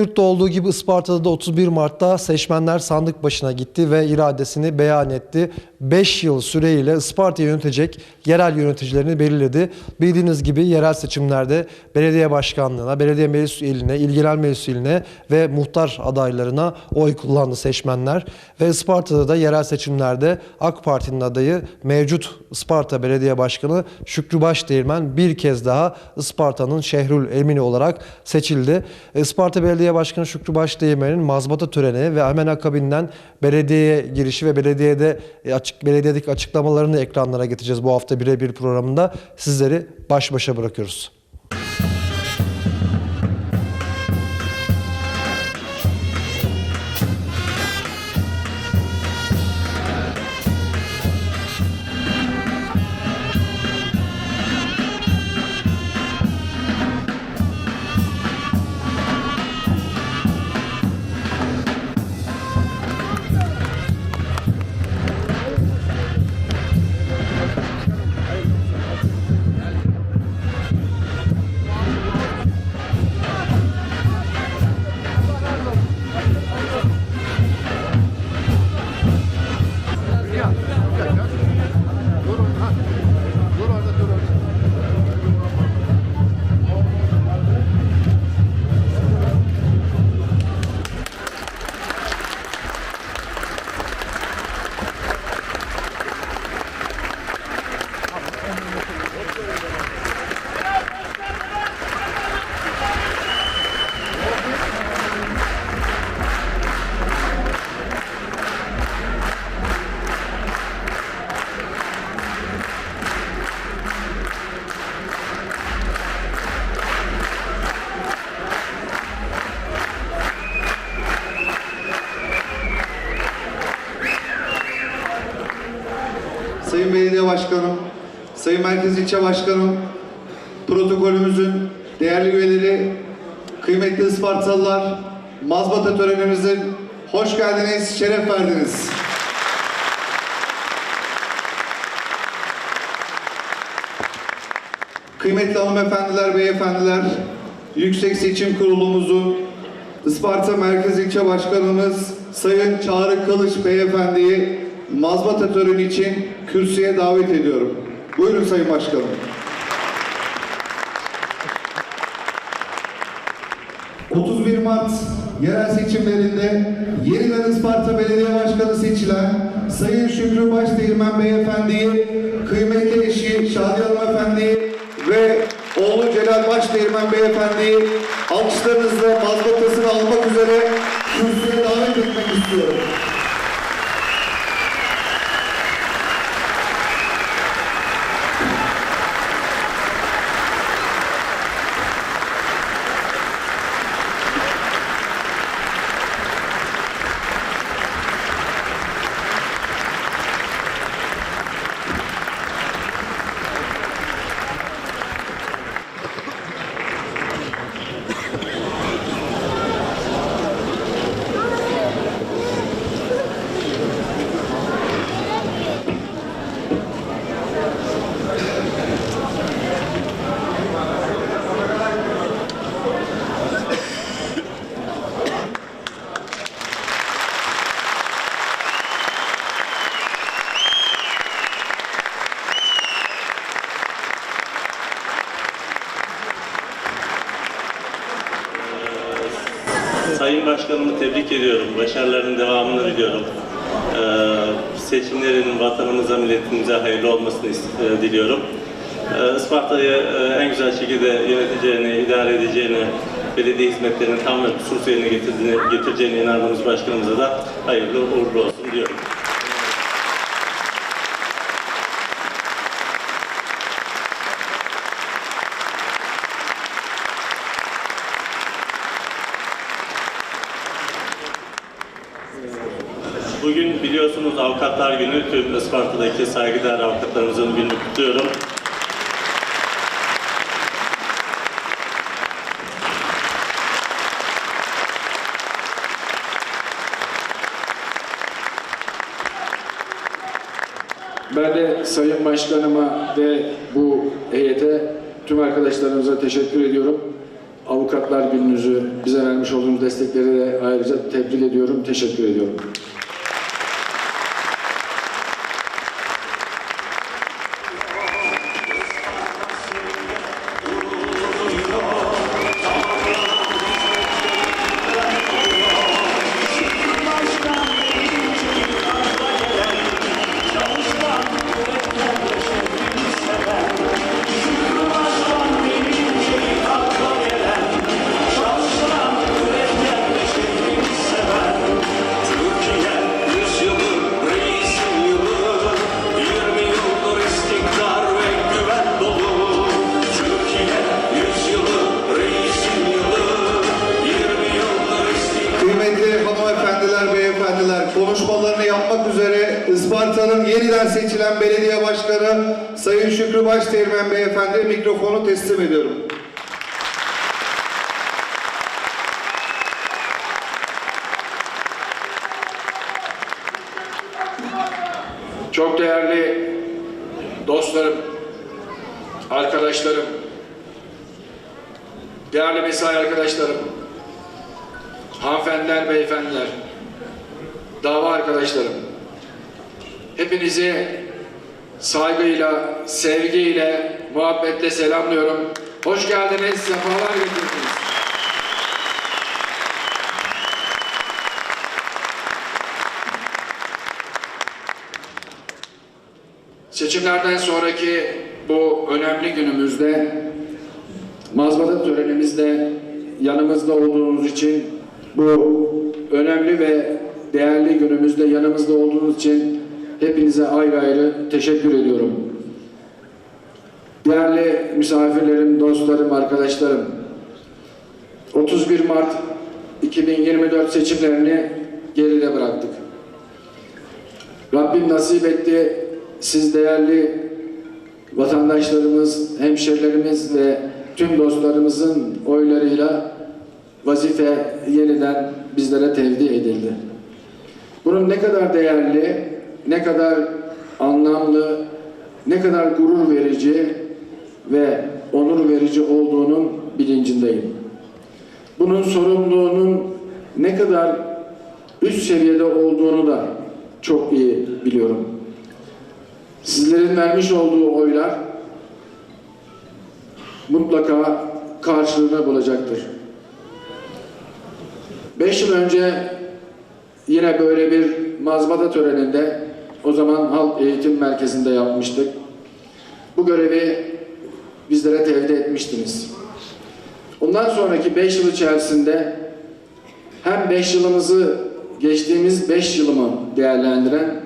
Tüm yurtta olduğu gibi Isparta'da da 31 Mart'ta seçmenler sandık başına gitti ve iradesini beyan etti. 5 yıl süreyle Isparta'yı yönetecek yerel yöneticilerini belirledi. Bildiğiniz gibi yerel seçimlerde belediye başkanlığına, belediye meclis üyeliğine, il genel meclis üyeliğine ve muhtar adaylarına oy kullandı seçmenler. Ve Isparta'da da yerel seçimlerde AK Parti'nin adayı mevcut Isparta Belediye Başkanı Şükrü Başdeğirmen bir kez daha Isparta'nın Şehrül Emini olarak seçildi. Isparta Belediye Başkanı Şükrü Başdeğirmen'in mazbata töreni ve hemen akabinden belediyeye girişi ve belediyede e, açık belediyedeki açıklamalarını ekranlara getireceğiz bu hafta birebir programında. Sizleri baş başa bırakıyoruz. Sayın Belediye Başkanım, Sayın Merkez İlçe Başkanım, protokolümüzün değerli üyeleri, kıymetli Ispartalılar, mazbata törenimizin hoş geldiniz, şeref verdiniz. Kıymetli hanımefendiler, beyefendiler, Yüksek Seçim Kurulumuzu, Isparta Merkez İlçe Başkanımız Sayın Çağrı Kılıç Beyefendi'yi mazbata töreni için kürsüye davet ediyorum. Buyurun Sayın Başkanım. ...31 Mart yerel seçimlerinde yeniden Isparta Belediye Başkanı seçilen Sayın Şükrü Başdeğirmen Beyefendi'yi, kıymetli eşi Şadiye Hanımefendi'yi ve oğlu Celal Başdeğirmen Beyefendi'yi alkışlarınızla mazbatasını almak üzere kürsüye davet etmek istiyorum. Sayın Ediyorum. Başarılarının devamını diliyorum. Ee, seçimlerin vatanımıza, milletimize hayırlı olmasını e, diliyorum. Ee, Isparta'yı e, en güzel şekilde yöneteceğini, idare edeceğini, belediye hizmetlerini tam ve kusursuz yerine getirdiğini, getireceğine inandığımız başkanımıza da hayırlı uğurlu olsun diyorum. Bugün biliyorsunuz Avukatlar Günü, tüm Isparta'daki saygıdeğer avukatlarımızın gününü kutluyorum. Ben de Sayın Başkanıma ve bu heyete, tüm arkadaşlarımıza teşekkür ediyorum. Avukatlar Gününüzü bize vermiş olduğunuz destekleri de ayrıca tebrik ediyorum, teşekkür ediyorum. Seçilen belediye başkanı Sayın Şükrü Başteğirmen beyefendi mikrofonu teslim ediyorum. Çok değerli dostlarım, arkadaşlarım, değerli mesai arkadaşlarım, hanımefendiler, beyefendiler, dava arkadaşlarım, hepinizi saygıyla, sevgiyle, muhabbetle selamlıyorum. Hoş geldiniz, sefalar getirdiniz. Seçimlerden sonraki bu önemli günümüzde mazbata törenimizde yanımızda olduğunuz için bu önemli ve değerli günümüzde yanımızda olduğunuz için hepinize ayrı ayrı teşekkür ediyorum. Değerli misafirlerim, dostlarım, arkadaşlarım 31 Mart 2024 seçimlerini geride bıraktık. Rabbim nasip etti. Siz değerli vatandaşlarımız, hemşerilerimiz ve tüm dostlarımızın oylarıyla vazife yeniden bizlere tevdi edildi. Bunun ne kadar değerli, ne kadar anlamlı, ne kadar gurur verici ve onur verici olduğunun bilincindeyim. Bunun sorumluluğunun ne kadar üst seviyede olduğunu da çok iyi biliyorum. Sizlerin vermiş olduğu oylar mutlaka karşılığını bulacaktır. Beş yıl önce yine böyle bir mazbata töreninde o zaman Halk Eğitim Merkezi'nde yapmıştık. Bu görevi bizlere tevdi etmiştiniz. Ondan sonraki beş yıl içerisinde hem beş yılımızı geçtiğimiz beş yılımı değerlendiren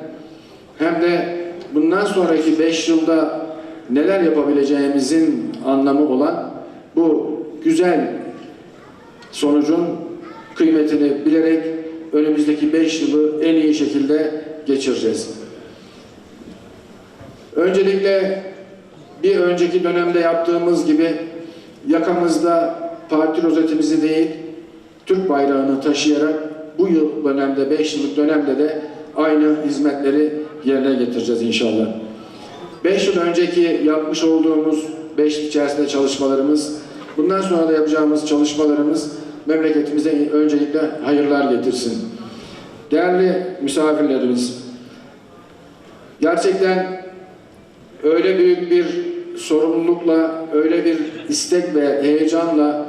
hem de bundan sonraki beş yılda neler yapabileceğimizin anlamı olan bu güzel sonucun kıymetini bilerek önümüzdeki beş yılı en iyi şekilde geçireceğiz. Öncelikle bir önceki dönemde yaptığımız gibi yakamızda parti rozetimizi değil, Türk bayrağını taşıyarak bu yıl dönemde, 5 yıllık dönemde de aynı hizmetleri yerine getireceğiz inşallah. 5 yıl önceki yapmış olduğumuz 5 yıl içerisinde çalışmalarımız, bundan sonra da yapacağımız çalışmalarımız memleketimize öncelikle hayırlar getirsin. Değerli misafirlerimiz, gerçekten öyle büyük bir sorumlulukla, öyle bir istek ve heyecanla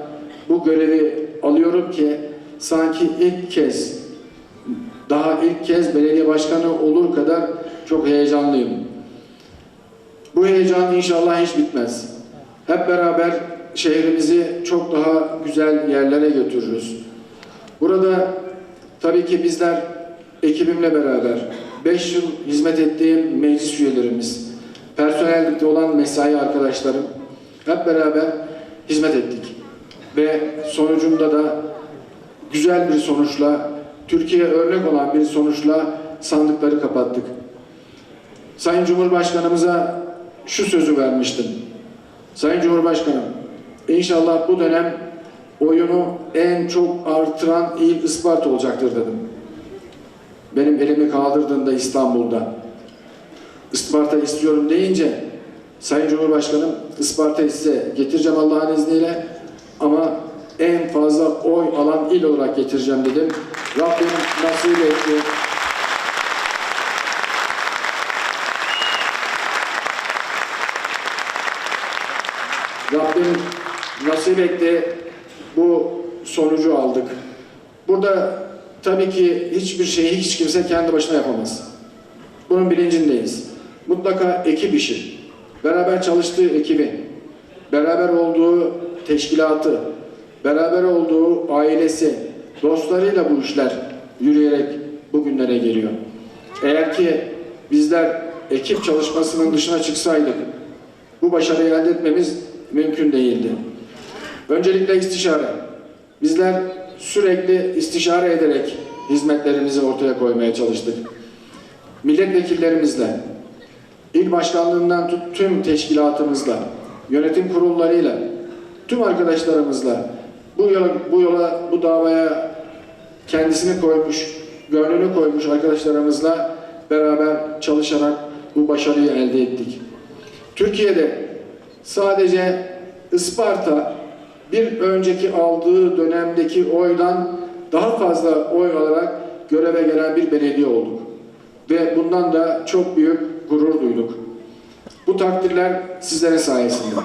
bu görevi alıyorum ki sanki ilk kez, daha ilk kez belediye başkanı olur kadar çok heyecanlıyım. Bu heyecan inşallah hiç bitmez. Hep beraber şehrimizi çok daha güzel yerlere götürürüz. Burada tabii ki bizler ekibimle beraber 5 yıl hizmet ettiğim meclis üyelerimiz, personellikte olan mesai arkadaşlarım hep beraber hizmet ettik. Ve sonucunda da güzel bir sonuçla, Türkiye örnek olan bir sonuçla sandıkları kapattık. Sayın Cumhurbaşkanımıza şu sözü vermiştim. Sayın Cumhurbaşkanım, inşallah bu dönem oyunu en çok artıran il Isparta olacaktır dedim. Benim elimi kaldırdığında İstanbul'da. Isparta istiyorum deyince Sayın Cumhurbaşkanım Isparta'yı size getireceğim Allah'ın izniyle ama en fazla oy alan il olarak getireceğim dedim. Rabbim nasip etti. Rabbim nasip etti. Bu sonucu aldık. Burada tabii ki hiçbir şeyi hiç kimse kendi başına yapamaz. Bunun bilincindeyiz. Mutlaka ekip işi, beraber çalıştığı ekibi, beraber olduğu teşkilatı, beraber olduğu ailesi, dostlarıyla bu işler yürüyerek bugünlere geliyor. Eğer ki bizler ekip çalışmasının dışına çıksaydık, bu başarıyı elde etmemiz mümkün değildi. Öncelikle istişare. Bizler sürekli istişare ederek hizmetlerimizi ortaya koymaya çalıştık. Milletvekillerimizle, il başkanlığından tut tüm teşkilatımızla, yönetim kurullarıyla, tüm arkadaşlarımızla bu yola, bu yola, bu davaya kendisini koymuş, gönlünü koymuş arkadaşlarımızla beraber çalışarak bu başarıyı elde ettik. Türkiye'de sadece Isparta bir önceki aldığı dönemdeki oydan daha fazla oy alarak göreve gelen bir belediye olduk. Ve bundan da çok büyük gurur duyduk. Bu takdirler sizlerin sayesinde.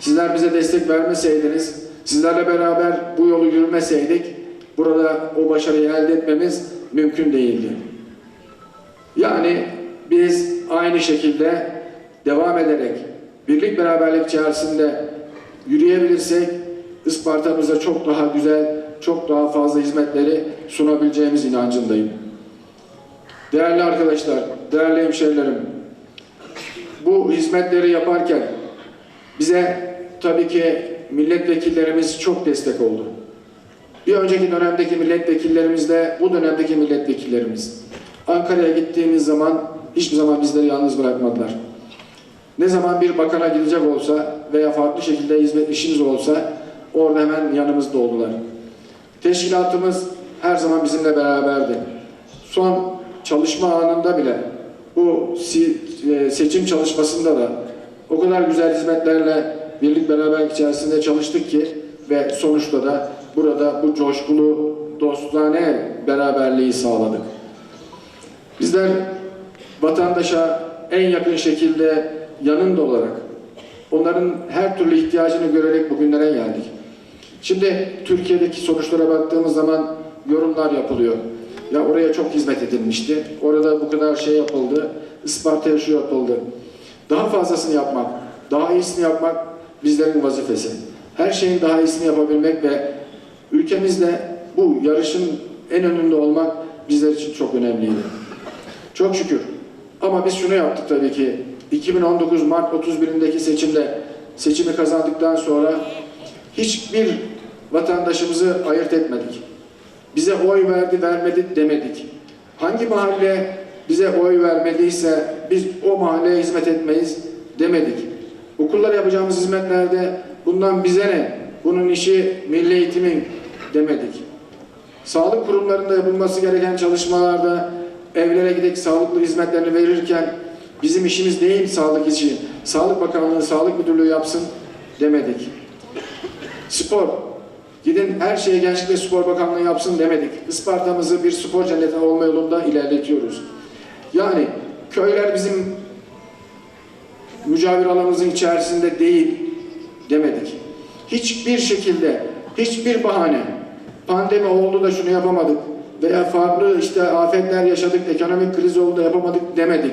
Sizler bize destek vermeseydiniz, sizlerle beraber bu yolu yürümeseydik, burada o başarıyı elde etmemiz mümkün değildi. Yani biz aynı şekilde devam ederek birlik beraberlik içerisinde yürüyebilirsek Isparta'mıza çok daha güzel, çok daha fazla hizmetleri sunabileceğimiz inancındayım. Değerli arkadaşlar, değerli hemşerilerim, bu hizmetleri yaparken bize tabii ki milletvekillerimiz çok destek oldu. Bir önceki dönemdeki milletvekillerimiz de bu dönemdeki milletvekillerimiz. Ankara'ya gittiğimiz zaman hiçbir zaman bizleri yalnız bırakmadılar. Ne zaman bir bakana gidecek olsa veya farklı şekilde hizmet işimiz olsa orada hemen yanımızda oldular. Teşkilatımız her zaman bizimle beraberdi. Son çalışma anında bile bu si- seçim çalışmasında da o kadar güzel hizmetlerle birlik beraberlik içerisinde çalıştık ki ve sonuçta da burada bu coşkulu dostane beraberliği sağladık. Bizler vatandaşa en yakın şekilde yanında olarak onların her türlü ihtiyacını görerek bugünlere geldik. Şimdi Türkiye'deki sonuçlara baktığımız zaman yorumlar yapılıyor. Ya oraya çok hizmet edilmişti. Orada bu kadar şey yapıldı. Isparta'ya şu yapıldı. Daha fazlasını yapmak, daha iyisini yapmak bizlerin vazifesi. Her şeyin daha iyisini yapabilmek ve ülkemizde bu yarışın en önünde olmak bizler için çok önemliydi. Çok şükür. Ama biz şunu yaptık tabii ki. 2019 Mart 31'indeki seçimde seçimi kazandıktan sonra hiçbir vatandaşımızı ayırt etmedik. Bize oy verdi vermedi demedik. Hangi mahalle bize oy vermediyse biz o mahalleye hizmet etmeyiz demedik. Okullar yapacağımız hizmetlerde bundan bize ne? Bunun işi milli eğitimin demedik. Sağlık kurumlarında yapılması gereken çalışmalarda evlere gidip sağlıklı hizmetlerini verirken bizim işimiz değil sağlık için. Sağlık Bakanlığı, Sağlık Müdürlüğü yapsın demedik. Spor. Gidin her şeyi Gençlik ve Spor Bakanlığı yapsın demedik. Isparta'mızı bir spor cenneti olma yolunda ilerletiyoruz. Yani köyler bizim mücavir alanımızın içerisinde değil demedik. Hiçbir şekilde, hiçbir bahane, pandemi oldu da şunu yapamadık veya farklı işte afetler yaşadık, ekonomik kriz oldu da yapamadık demedik.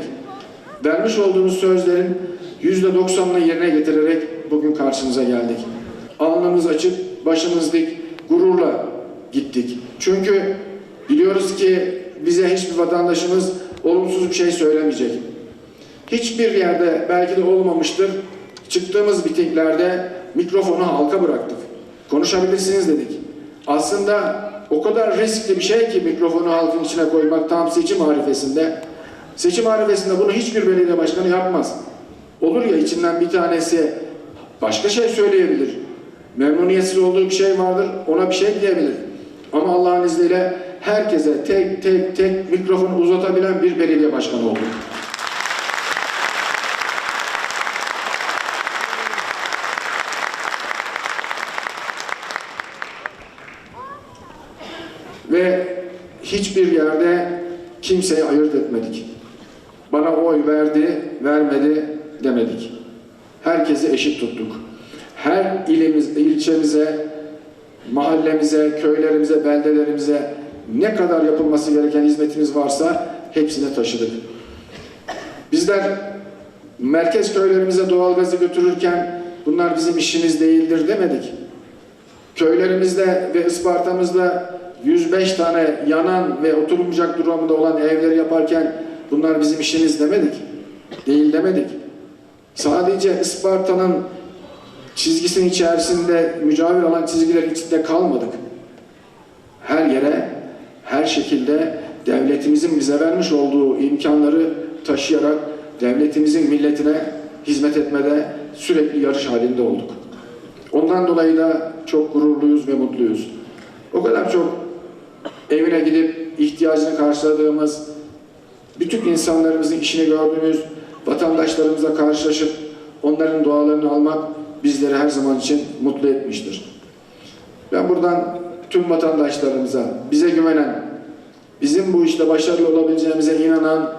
Vermiş olduğumuz sözlerin yüzde doksanını yerine getirerek bugün karşınıza geldik. Alnımız açık, başımız dik, gururla gittik. Çünkü biliyoruz ki bize hiçbir vatandaşımız olumsuz bir şey söylemeyecek. Hiçbir yerde belki de olmamıştır. Çıktığımız mitinglerde mikrofonu halka bıraktık. Konuşabilirsiniz dedik. Aslında o kadar riskli bir şey ki mikrofonu halkın içine koymak tam seçim harifesinde. Seçim harifesinde bunu hiçbir belediye başkanı yapmaz. Olur ya içinden bir tanesi başka şey söyleyebilir. Memnuniyetsiz olduğu bir şey vardır, ona bir şey diyebilir. Ama Allah'ın izniyle herkese tek tek tek mikrofonu uzatabilen bir belediye başkanı oldu. Ve hiçbir yerde kimseyi ayırt etmedik. Bana oy verdi, vermedi demedik. Herkesi eşit tuttuk. Her ilimiz, ilçemize, mahallemize, köylerimize, beldelerimize ne kadar yapılması gereken hizmetimiz varsa hepsini taşıdık. Bizler merkez köylerimize doğalgazı götürürken bunlar bizim işimiz değildir demedik. Köylerimizde ve Isparta'mızda 105 tane yanan ve oturulmayacak durumda olan evleri yaparken bunlar bizim işimiz demedik. Değil demedik. Sadece Isparta'nın çizgisinin içerisinde mücavir alan çizgiler içinde kalmadık. Her yere, her şekilde devletimizin bize vermiş olduğu imkanları taşıyarak devletimizin milletine hizmet etmede sürekli yarış halinde olduk. Ondan dolayı da çok gururluyuz ve mutluyuz. O kadar çok evine gidip ihtiyacını karşıladığımız, bütün insanlarımızın işini gördüğümüz, vatandaşlarımızla karşılaşıp onların dualarını almak bizleri her zaman için mutlu etmiştir. Ben buradan tüm vatandaşlarımıza, bize güvenen, bizim bu işte başarılı olabileceğimize inanan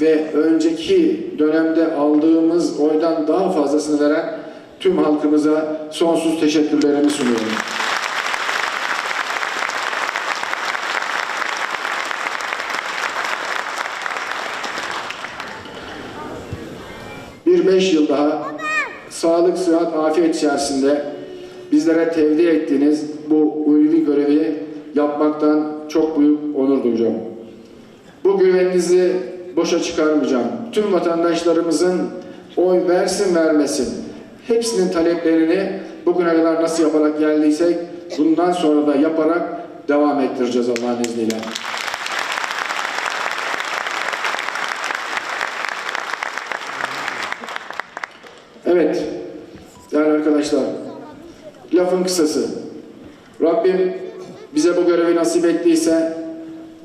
ve önceki dönemde aldığımız oydan daha fazlasını veren tüm halkımıza sonsuz teşekkürlerimi sunuyorum. Bir beş yıl daha sağlık, sıhhat, afiyet içerisinde bizlere tevdi ettiğiniz bu ulvi görevi yapmaktan çok büyük onur duyacağım. Bu güveninizi boşa çıkarmayacağım. Tüm vatandaşlarımızın oy versin vermesin. Hepsinin taleplerini bugüne kadar nasıl yaparak geldiysek bundan sonra da yaparak devam ettireceğiz Allah'ın izniyle. Evet, değerli arkadaşlar, lafın kısası. Rabbim bize bu görevi nasip ettiyse,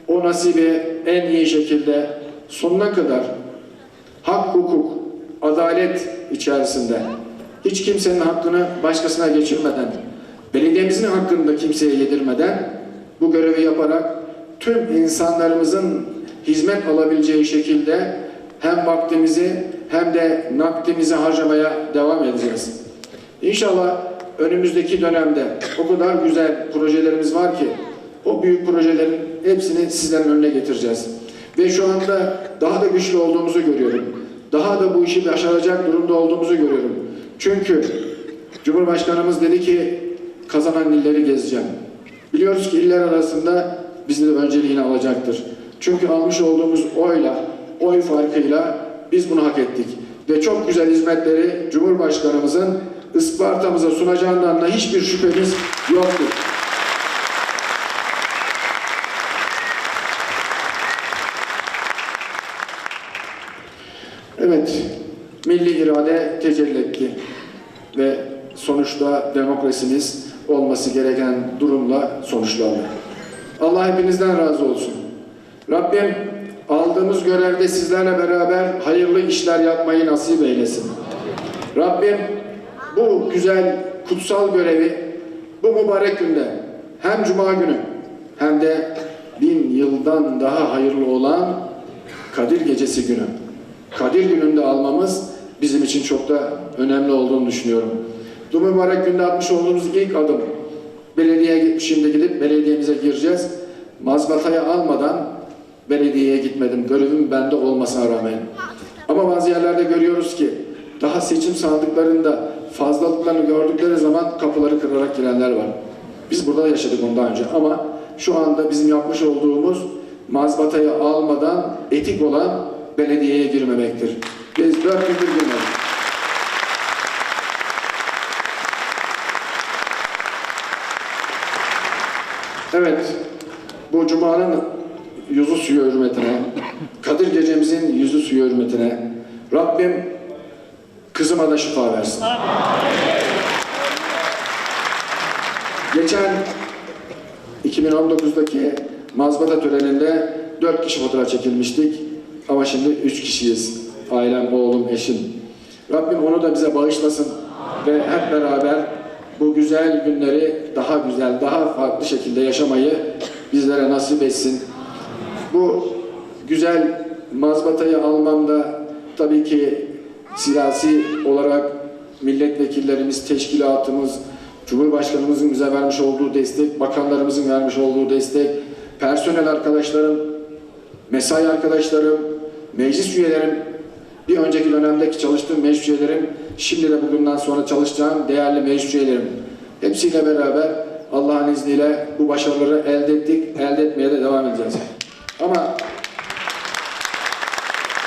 o nasibi en iyi şekilde sonuna kadar hak, hukuk, adalet içerisinde hiç kimsenin hakkını başkasına geçirmeden, belediyemizin hakkını da kimseye yedirmeden bu görevi yaparak tüm insanlarımızın hizmet alabileceği şekilde hem vaktimizi hem de nakdimizi harcamaya devam edeceğiz. İnşallah önümüzdeki dönemde o kadar güzel projelerimiz var ki o büyük projelerin hepsini sizlerin önüne getireceğiz. Ve şu anda daha da güçlü olduğumuzu görüyorum. Daha da bu işi başaracak durumda olduğumuzu görüyorum. Çünkü Cumhurbaşkanımız dedi ki kazanan illeri gezeceğim. Biliyoruz ki iller arasında bizi de önceliğini alacaktır. Çünkü almış olduğumuz oyla, oy farkıyla biz bunu hak ettik. Ve çok güzel hizmetleri Cumhurbaşkanımızın Isparta'mıza sunacağından da hiçbir şüphemiz yoktur. Evet, milli irade tecelli etti ve sonuçta demokrasimiz olması gereken durumla sonuçlandı. Allah hepinizden razı olsun. Rabbim aldığımız görevde sizlerle beraber hayırlı işler yapmayı nasip eylesin. Rabbim bu güzel, kutsal görevi bu mübarek günde hem Cuma günü hem de bin yıldan daha hayırlı olan Kadir Gecesi günü. Kadir gününde almamız bizim için çok da önemli olduğunu düşünüyorum. Bu mübarek günde atmış olduğumuz ilk adım belediye şimdi gidip belediyemize gireceğiz. Mazbatayı almadan belediyeye gitmedim. Görevim bende olmasına rağmen. Ama bazı yerlerde görüyoruz ki daha seçim sandıklarında fazlalıklarını gördükleri zaman kapıları kırarak girenler var. Biz burada yaşadık ondan önce ama şu anda bizim yapmış olduğumuz mazbatayı almadan etik olan belediyeye girmemektir. Biz dört gündür girmedik. Evet, bu Cuma'nın yüzü suyu hürmetine, Kadir gecemizin yüzü suyu hürmetine Rabbim kızıma da şifa versin. Geçen 2019'daki mazbata töreninde dört kişi fotoğraf çekilmiştik. Ama şimdi üç kişiyiz. Ailem, oğlum, eşim. Rabbim onu da bize bağışlasın ve hep beraber bu güzel günleri daha güzel, daha farklı şekilde yaşamayı bizlere nasip etsin. Bu güzel mazbatayı almamda tabii ki siyasi olarak milletvekillerimiz, teşkilatımız, Cumhurbaşkanımızın bize vermiş olduğu destek, bakanlarımızın vermiş olduğu destek, personel arkadaşlarım, mesai arkadaşlarım, meclis üyelerim, bir önceki dönemdeki çalıştığım meclis üyelerim, şimdi de bugünden sonra çalışacağım değerli meclis üyelerim. Hepsiyle beraber Allah'ın izniyle bu başarıları elde ettik, elde etmeye de devam edeceğiz. Ama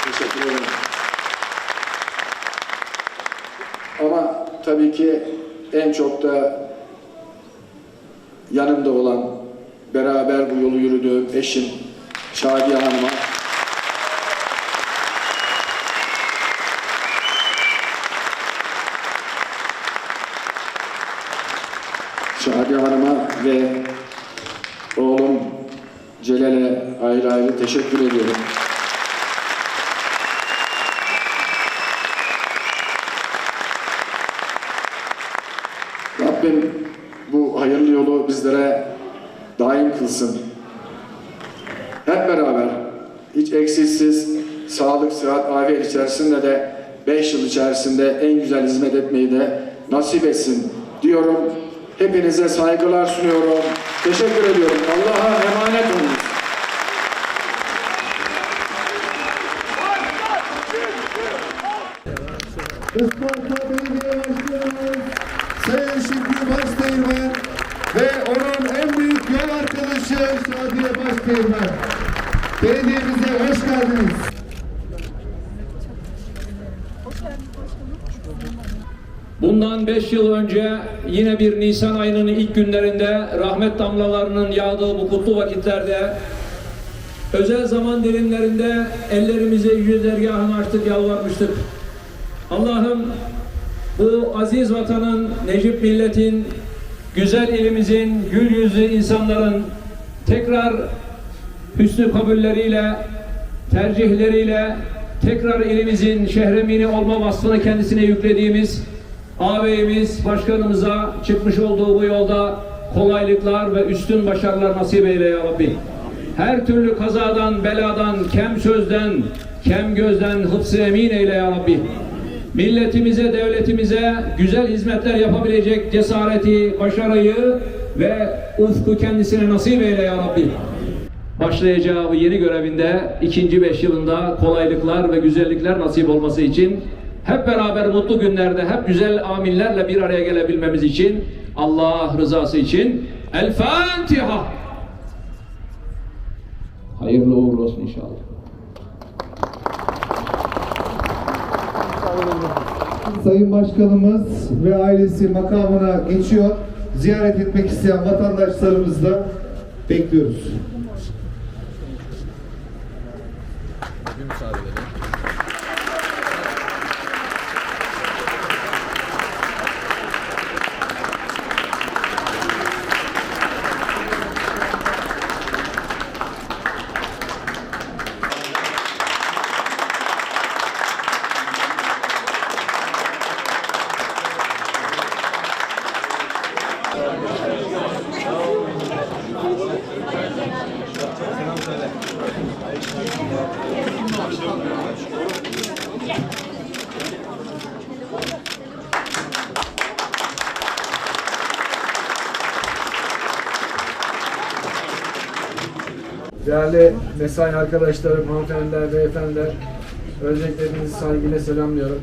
teşekkür ederim. Ama tabii ki en çok da yanımda olan, beraber bu yolu yürüdüğüm eşim Şadiye Hanım'a Şadiye Hanım'a ve oğlum Celal'e ayrı ayrı teşekkür ediyorum. Rabbim bu hayırlı yolu bizlere daim kılsın. Hep beraber hiç eksiksiz sağlık, sıhhat, afiyet içerisinde de 5 yıl içerisinde en güzel hizmet etmeyi de nasip etsin diyorum. Hepinize saygılar sunuyorum. Teşekkür ediyorum. Allah'a emanet olun. Isparta Belediye Sayın Şükrü Başdeğirmen ve onun en büyük yol arkadaşı Şadiye Başdeğirmen. Belediyemize hoş geldiniz. Bundan 5 yıl önce yine bir Nisan ayının ilk günlerinde rahmet damlalarının yağdığı bu kutlu vakitlerde özel zaman dilimlerinde ellerimize yüce dergahını açtık yalvarmıştık. Allah'ım bu aziz vatanın, Necip milletin, güzel ilimizin, gül yüzlü insanların tekrar hüsnü kabulleriyle, tercihleriyle tekrar ilimizin şehremini olma vasfını kendisine yüklediğimiz ağabeyimiz başkanımıza çıkmış olduğu bu yolda kolaylıklar ve üstün başarılar nasip eyle ya Rabbi. Her türlü kazadan, beladan, kem sözden, kem gözden hıfzı emin eyle ya Rabbi. Milletimize, devletimize güzel hizmetler yapabilecek cesareti, başarıyı ve ufku kendisine nasip eyle ya Rabbi başlayacağı bu yeni görevinde ikinci beş yılında kolaylıklar ve güzellikler nasip olması için hep beraber mutlu günlerde hep güzel amillerle bir araya gelebilmemiz için Allah rızası için El Fatiha. Hayırlı uğurlu olsun inşallah. Sayın Başkanımız ve ailesi makamına geçiyor. Ziyaret etmek isteyen vatandaşlarımızı da bekliyoruz. Değerli mesai arkadaşlarım, hanımefendiler, beyefendiler, öncelikle hepinizi saygıyla selamlıyorum.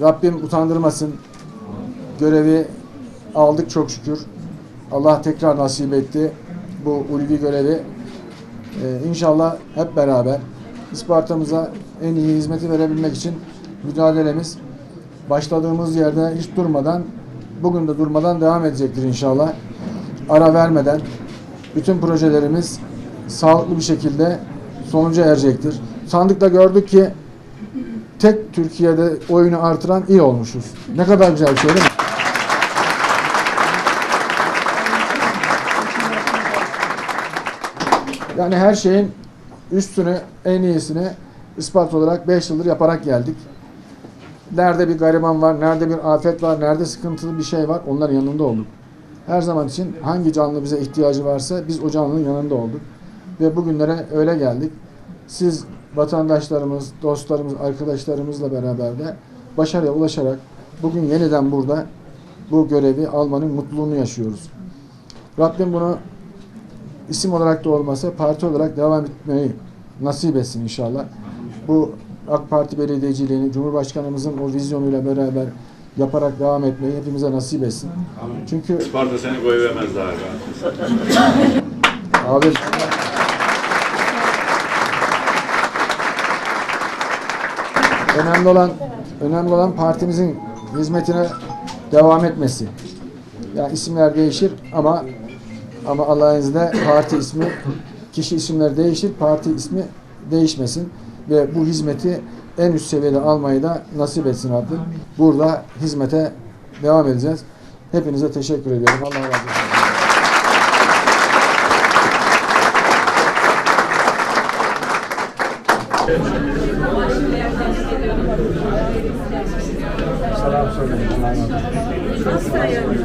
Rabbim utandırmasın. Görevi aldık çok şükür. Allah tekrar nasip etti bu ulvi görevi. Ee, inşallah hep beraber Isparta'mıza en iyi hizmeti verebilmek için mücadelemiz başladığımız yerde hiç durmadan, bugün de durmadan devam edecektir inşallah. Ara vermeden bütün projelerimiz sağlıklı bir şekilde sonuca erecektir. Sandıkta gördük ki tek Türkiye'de oyunu artıran iyi olmuşuz. Ne kadar güzel bir şey değil mi? Yani her şeyin üstünü, en iyisini Isparta olarak 5 yıldır yaparak geldik. Nerede bir gariban var, nerede bir afet var, nerede sıkıntılı bir şey var onların yanında olduk. Her zaman için hangi canlı bize ihtiyacı varsa biz o canlının yanında olduk. Ve bugünlere öyle geldik. Siz vatandaşlarımız, dostlarımız, arkadaşlarımızla beraber de başarıya ulaşarak bugün yeniden burada bu görevi almanın mutluluğunu yaşıyoruz. Rabbim bunu isim olarak da olmasa parti olarak devam etmeyi nasip etsin inşallah. Bu AK Parti belediyeciliğini Cumhurbaşkanımızın o vizyonuyla beraber yaparak devam etmeyi hepimize nasip etsin. Çünkü Sparta seni koy vermez galiba. abi önemli olan önemli olan partimizin hizmetine devam etmesi. Yani isimler değişir ama ama Allah'ın izniyle parti ismi kişi isimleri değişir, parti ismi değişmesin ve bu hizmeti en üst seviyede almayı da nasip etsin Rabbim. Burada hizmete devam edeceğiz. Hepinize teşekkür ediyorum. Allah razı olsun. Selam söyleyin. Nasıl yani?